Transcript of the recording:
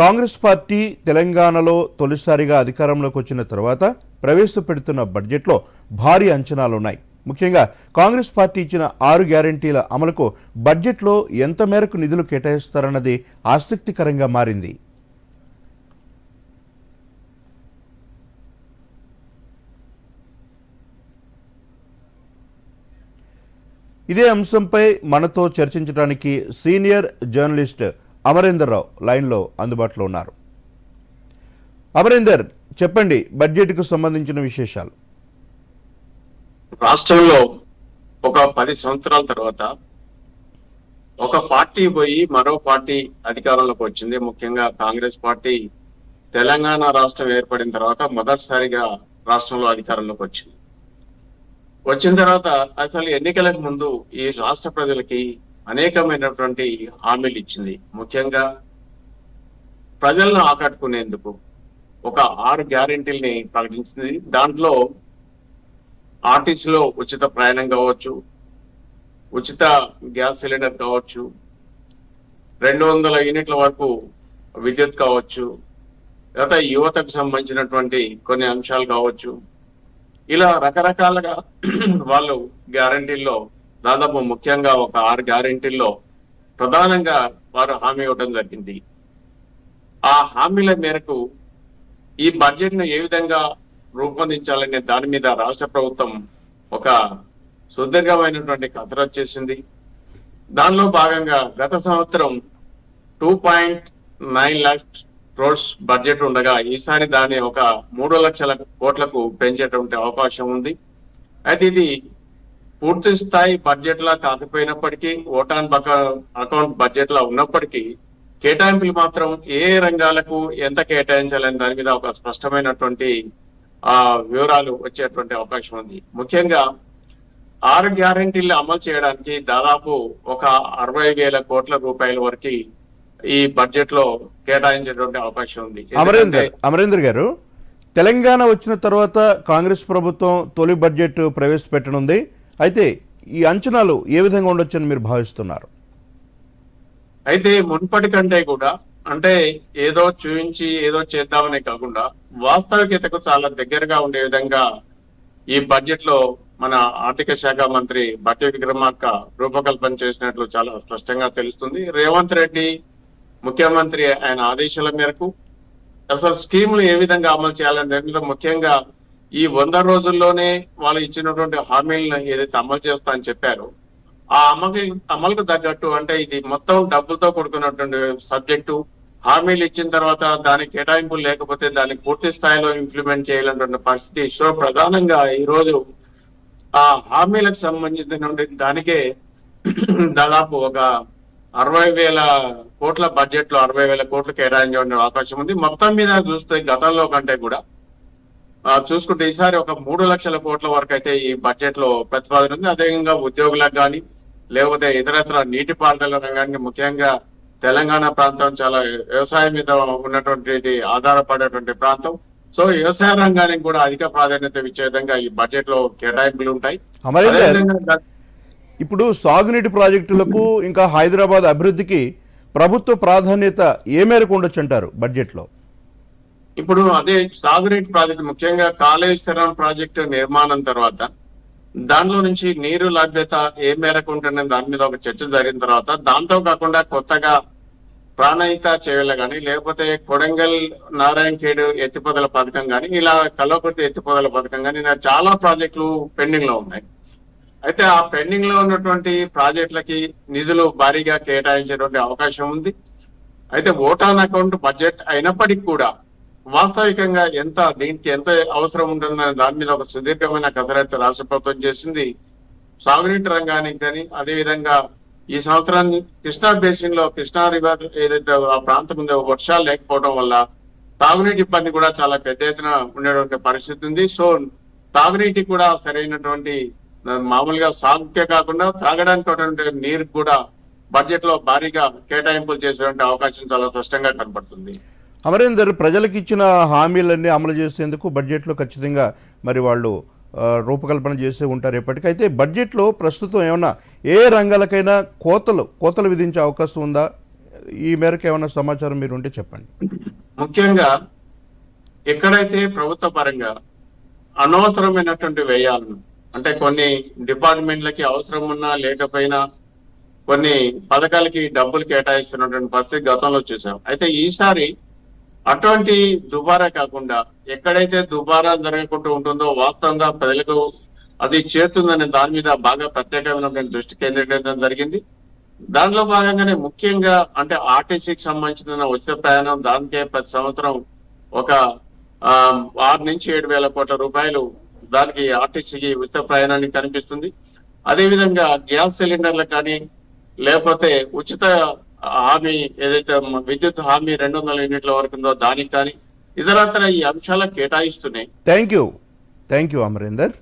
Congress party తెలంగాణలో తొలిసారిగా అధికారంలోకి వచ్చిన తర్వాత ప్రవేశపెడుతున్న బడ్జెట్లో భారీ అంచనాలున్నాయి. ముఖ్యంగా కాంగ్రెస్ పార్టీ ఇచ్చిన ఆరు గ్యారంటీల అమలుకు బడ్జెట్లో ఎంత మేరకు నిధులు కేటాయిస్తారన్నది ఆసక్తికరంగా మారింది. ఇదే అంశంపై మనతో చర్చించడానికి సీనియర్ జర్నలిస్ట్ అమరేందర్ రావు లైన్లో అందుబాటులో ఉన్నారు. అమరేందర్ చెప్పండి బడ్జెట్కు సంబంధించిన విశేషాలు. రాష్ట్రంలో ఒక పది సంవత్సరాల తర్వాత ఒక పార్టీ పోయి మరో పార్టీ అధికారంలోకి వచ్చింది. ముఖ్యంగా కాంగ్రెస్ పార్టీ తెలంగాణ రాష్ట్రం ఏర్పడిన తర్వాత మొదటిసారిగా రాష్ట్రంలో అధికారంలోకి వచ్చింది. వచ్చిన తర్వాత అసలు ఎన్నికలకు ముందు ఈ రాష్ట్ర ప్రజలకి అనేకమైనటువంటి హామీలు ఇచ్చింది. ముఖ్యంగా ప్రజలను ఆకట్టుకునేందుకు ఒక ఆరు గ్యారెంటీల్ని ప్రకటించింది. దాంట్లో ఆర్టీసీలో ఉచిత ప్రయాణం కావచ్చు ఉచిత గ్యాస్ సిలిండర్ కావచ్చు రెండు వందల యూనిట్ల వరకు విద్యుత్ కావచ్చు గత యువతకు సంబంధించినటువంటి కొన్ని అంశాలు కావచ్చు. ఇలా రకరకాలుగా వాళ్ళు గ్యారంటీల్లో దాదాపు ముఖ్యంగా ఒక ఆరు గ్యారెంటీల్లో ప్రధానంగా వారు హామీ ఇవ్వడం జరిగింది. ఆ హామీల మేరకు ఈ బడ్జెట్ను ఏ విధంగా రూపొందించాలనే దాని మీద రాష్ట్ర ప్రభుత్వం ఒక సుదీర్ఘమైనటువంటి కసరత్తు చేసింది. దానిలో భాగంగా గత సంవత్సరం two point nine lakhs crores budget ఉండగా ఈసారి దాన్ని ఒక మూడు లక్షల కోట్లకు పెంచేటువంటి అవకాశం ఉంది. అయితే ఇది పూర్తి స్థాయి బడ్జెట్ లా కాకపోయినప్పటికీ ఓటాన్ బక అకౌంట్ బడ్జెట్ లా ఉన్నప్పటికీ కేటాయింపులు మాత్రం ఏ రంగాలకు ఎంత కేటాయించాలని దాని మీద ఒక స్పష్టమైనటువంటి ఆ వివరాలు వచ్చేటువంటి అవకాశం ఉంది. ముఖ్యంగా ఆరు గ్యారంటీలు అమలు చేయడానికి దాదాపు ఒక అరవై వేల కోట్ల రూపాయల వరకు ఈ బడ్జెట్లో కేటాయించేటువంటి అవకాశం ఉంది. అమరేందర్ అమరేందర్ గారు తెలంగాణ వచ్చిన తర్వాత కాంగ్రెస్ ప్రభుత్వం తొలి బడ్జెట్ ప్రవేశపెట్టనుంది. అయితే ఈ అంచనాలు ఏ విధంగా ఉండొచ్చని మీరు భావిస్తున్నారు? అయితే మునుపటి కంటే కూడా అంటే ఏదో చూపించి ఏదో చేద్దామనే కాకుండా వాస్తవికతకు చాలా దగ్గరగా ఉండే విధంగా ఈ బడ్జెట్లో మన ఆర్థిక శాఖ మంత్రి బట్టి విక్రమార్క రూపకల్పన చేసినట్లు చాలా స్పష్టంగా తెలుస్తుంది. రేవంత్ రెడ్డి ముఖ్యమంత్రి ఆయన ఆదేశాల మేరకు అసలు స్కీములు ఏ విధంగా అమలు చేయాలనే దాని మీద ముఖ్యంగా ఈ వంద రోజుల్లోనే వాళ్ళు ఇచ్చినటువంటి హామీలను ఏదైతే అమలు చేస్తా అని చెప్పారో ఆ అమలు అమలుకు తగ్గట్టు అంటే ఇది మొత్తం డబ్బులతో కూడుకున్నటువంటి సబ్జెక్టు. హామీలు ఇచ్చిన తర్వాత దానికి కేటాయింపులు లేకపోతే దానికి పూర్తి స్థాయిలో ఇంప్లిమెంట్ చేయాలన్నటువంటి పరిస్థితి. సో ప్రధానంగా ఈ రోజు ఆ హామీలకు సంబంధించినటువంటి దానికే దాదాపు ఒక అరవై వేల కోట్ల బడ్జెట్లో అరవై వేల కోట్లు కేటాయించే అవకాశం ఉంది. మొత్తం మీద చూస్తే గతంలో కంటే కూడా చూసుకుంటే ఈసారి ఒక మూడు లక్షల కోట్ల వరకు అయితే ఈ బడ్జెట్లో ప్రతిపాదన ఉంది. అదేవిధంగా ఉద్యోగులకు కానీ లేకపోతే ఇతరత్ర నీటిపారుదల రంగానికి ముఖ్యంగా తెలంగాణ ప్రాంతం చాలా వ్యవసాయం మీద ఉన్నటువంటి ఆధారపడేటువంటి ప్రాంతం. సో వ్యవసాయ రంగానికి కూడా అధిక ప్రాధాన్యత ఇచ్చే విధంగా ఈ బడ్జెట్లో కేటాయింపులు ఉంటాయి. ఇప్పుడు సాగునీటి ప్రాజెక్టులకు ఇంకా హైదరాబాద్ అభివృద్ధికి ప్రభుత్వ ప్రాధాన్యత ఏ మేరకు ఉండొచ్చు అంటారు బడ్జెట్లో ఇప్పుడు అదే సాగునీటి ప్రాజెక్టు ముఖ్యంగా కాళేశ్వరం ప్రాజెక్టు నిర్మాణం తర్వాత దానిలో నుంచి నీరు లభ్యత ఏ మేరకు ఉంటుందనే దాని మీద ఒక చర్చ జరిగిన తర్వాత దాంతో కాకుండా కొత్తగా ప్రాణహిత చేయాలి కానీ లేకపోతే కొడంగల్ నారాయణ ఖేడ్ ఎత్తిపోతల పథకం కానీ ఇలా కల్వకుర్తి ఎత్తిపోతల పథకం కానీ ఇలా చాలా ప్రాజెక్టులు పెండింగ్లో ఉన్నాయి. అయితే ఆ పెండింగ్లో ఉన్నటువంటి ప్రాజెక్టులకి నిధులు భారీగా కేటాయించేటువంటి అవకాశం ఉంది. అయితే ఓటాన్ అకౌంట్ బడ్జెట్ అయినప్పటికీ కూడా వాస్తవికంగా ఎంత దీనికి ఎంత అవసరం ఉంటుందనే దాని మీద ఒక సుదీర్ఘమైన కసరత్తు రాష్ట్ర ప్రభుత్వం చేసింది. సాగునీటి రంగానికి కానీ అదే విధంగా ఈ సంవత్సరాన్ని కృష్ణా బేసిన్లో కృష్ణా రివర్ ఏదైతే ఆ ప్రాంతం ఉందో వర్షాలు లేకపోవడం వల్ల తాగునీటి ఇబ్బంది కూడా చాలా పెద్ద ఎత్తున ఉండేటువంటి పరిస్థితి ఉంది. సో తాగునీటి కూడా సరైనటువంటి మామూలుగా సాగుకే కాకుండా తాగడానికి నీరు కూడా బడ్జెట్లో భారీగా కేటాయింపులు చేసేటువంటి అవకాశం చాలా స్పష్టంగా కనబడుతుంది. అమరేందర్ ప్రజలకు ఇచ్చిన హామీలన్నీ అమలు చేసేందుకు బడ్జెట్లో ఖచ్చితంగా మరి వాళ్ళు రూపకల్పన చేసే ఉంటారు ఎప్పటికైతే బడ్జెట్లో ప్రస్తుతం ఏమన్నా ఏ రంగాలకైనా కోతలు కోతలు విధించే అవకాశం ఉందా? ఈ మేరకు ఏమైనా సమాచారం మీరు ఉంటే చెప్పండి. ముఖ్యంగా ఎక్కడైతే ప్రభుత్వ పరంగా అనవసరమైనటువంటి వ్యయాలను అంటే కొన్ని డిపార్ట్మెంట్లకి అవసరం ఉన్నా లేకపోయినా కొన్ని పథకాలకి డబ్బులు కేటాయిస్తున్నటువంటి పరిస్థితి గతంలో చూసాం. అయితే ఈసారి అటువంటి దుబారా కాకుండా ఎక్కడైతే దుబారా జరగకుండా ఉంటుందో వాస్తవంగా ప్రజలకు అది చేరుతుందనే దాని మీద బాగా ప్రత్యేకమైనటువంటి దృష్టి కేంద్రీకరించడం జరిగింది. దానిలో భాగంగానే ముఖ్యంగా అంటే ఆర్టీసీకి సంబంధించిన ఉచిత ప్రయాణం దానికే ప్రతి సంవత్సరం ఒక ఆరు నుంచి ఏడు వేల కోట్ల రూపాయలు దానికి ఆర్టీసీకి ఉచిత ప్రయాణానికి కనిపిస్తుంది. అదేవిధంగా గ్యాస్ సిలిండర్లకు కానీ లేకపోతే ఉచిత హామీ ఏదైతే విద్యుత్ హామీ రెండు వందల యూనిట్ల వరకు ఉందో దానికి కానీ ఇతరత్ర ఈ అంశాలకు కేటాయిస్తున్నాయి. Thank you thank you Amarender